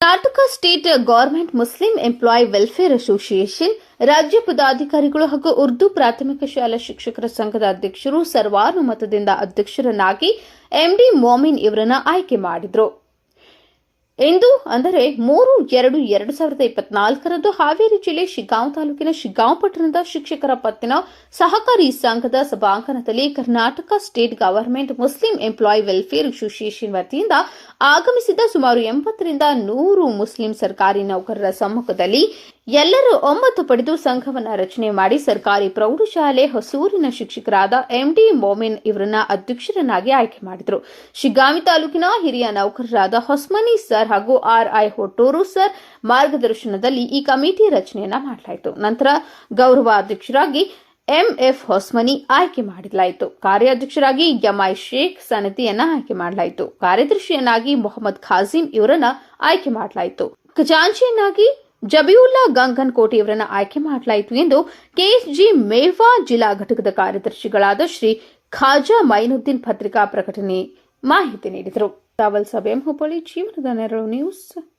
Karnataka state government Muslim employ welfare association ರಾಜ್ಯ ಪದಾಧಿಕಾರಿಗಳು ಹಾಗೂ ಉರ್ದು ಪ್ರಾಥಮಿಕ ಶಾಲಾ ಶಿಕ್ಷಕರ ಸಂಘದ ಅಧ್ಯಕ್ಷರು ಸರ್ವಾನುಮತದಿಂದ ಅಧ್ಯಕ್ಷರನ್ನಾಗಿ ಎಂಡಿ ಮೋಮಿನ್ ಇವರನ್ನು ಆಯ್ಕೆ ಮಾಡಿದ್ರು. ಇಂದು ಅಂದರೆ ಮೂರು, ಎರಡು ಎರಡು ಸಾವಿರದ ಇಪ್ಪತ್ನಾಲ್ಕರಂದು ಹಾವೇರಿ ಜಿಲ್ಲೆ ಶಿಗ್ಗಾಂವ್ ತಾಲೂಕಿನ ಶಿಗ್ಗಾಂವ್ ಪಟ್ಟಣದ ಶಿಕ್ಷಕರ ಪತ್ತಿನ ಸಹಕಾರಿ ಸಂಘದ ಸಭಾಂಗಣದಲ್ಲಿ Karnataka state government Muslim employ welfare association ವತಿಯಿಂದ ಆಗಮಿಸಿದ ಸುಮಾರು ಎಂಬತ್ತರಿಂದ ನೂರು ಮುಸ್ಲಿಂ ಸರ್ಕಾರಿ ನೌಕರರ ಸಮ್ಮುಖದಲ್ಲಿ ಎಲ್ಲರೂ ಒಮ್ಮತ್ತು ಪಡೆದು ಸಂಘವನ್ನು ರಚನೆ ಮಾಡಿ ಸರ್ಕಾರಿ ಪ್ರೌಢಶಾಲೆ ಹೊಸೂರಿನ ಶಿಕ್ಷಕರಾದ ಎಂಡಿ ಮೋಮಿನ್ ಇವರನ್ನ ಅಧ್ಯಕ್ಷರನ್ನಾಗಿ ಆಯ್ಕೆ ಮಾಡಿದರು. ಶಿಗ್ಗಾಂವಿ ತಾಲೂಕಿನ ಹಿರಿಯ ನೌಕರರಾದ ಹೊಸ್ಮನಿ ಸರ್ ಹಾಗೂ ಆರ್ಐ ಹೊಟ್ಟೂರು ಸರ್ ಮಾರ್ಗದರ್ಶನದಲ್ಲಿ ಈ ಕಮಿಟಿ ರಚನೆಯನ್ನ ಮಾಡಲಾಯಿತು. ನಂತರ ಗೌರವ ಅಧ್ಯಕ್ಷರಾಗಿ ಎಂಎಫ್ ಹೊಸ್ಮನಿ ಆಯ್ಕೆ ಮಾಡಲಾಯಿತು ಕಾರ್ಯಾಧ್ಯಕ್ಷರಾಗಿ ಎಂಐ ಶೇಖ್ ಸನತಿಯನ್ನ ಆಯ್ಕೆ ಮಾಡಲಾಯಿತು. ಕಾರ್ಯದರ್ಶಿಯನ್ನಾಗಿ ಮೊಹಮ್ಮದ್ ಖಾಜಿಂ ಇವರನ್ನ ಆಯ್ಕೆ ಮಾಡಲಾಯಿತು. ಖಜಾಂಚಿಯನ್ನಾಗಿ ಜಬಿಯುಲ್ಲಾ ಗಂಗನ್ ಕೋಟೆಯವರನ್ನು ಆಯ್ಕೆ ಮಾಡಲಾಯಿತು ಎಂದು ಕೆಎಸ್ಜಿ ಮೇವಾ ಜಿಲ್ಲಾ ಘಟಕದ ಕಾರ್ಯದರ್ಶಿಗಳಾದ ಶ್ರೀ ಖಾಜಾ ಮೈನುದ್ದೀನ್ ಪತ್ರಿಕಾ ಪ್ರಕಟಣೆ ಮಾಹಿತಿ ನೀಡಿದರು. ಸಭೆ ಹುಬ್ಬಳ್ಳಿ ಜೀವನದ ನೆರಳು ನ್ಯೂಸ್.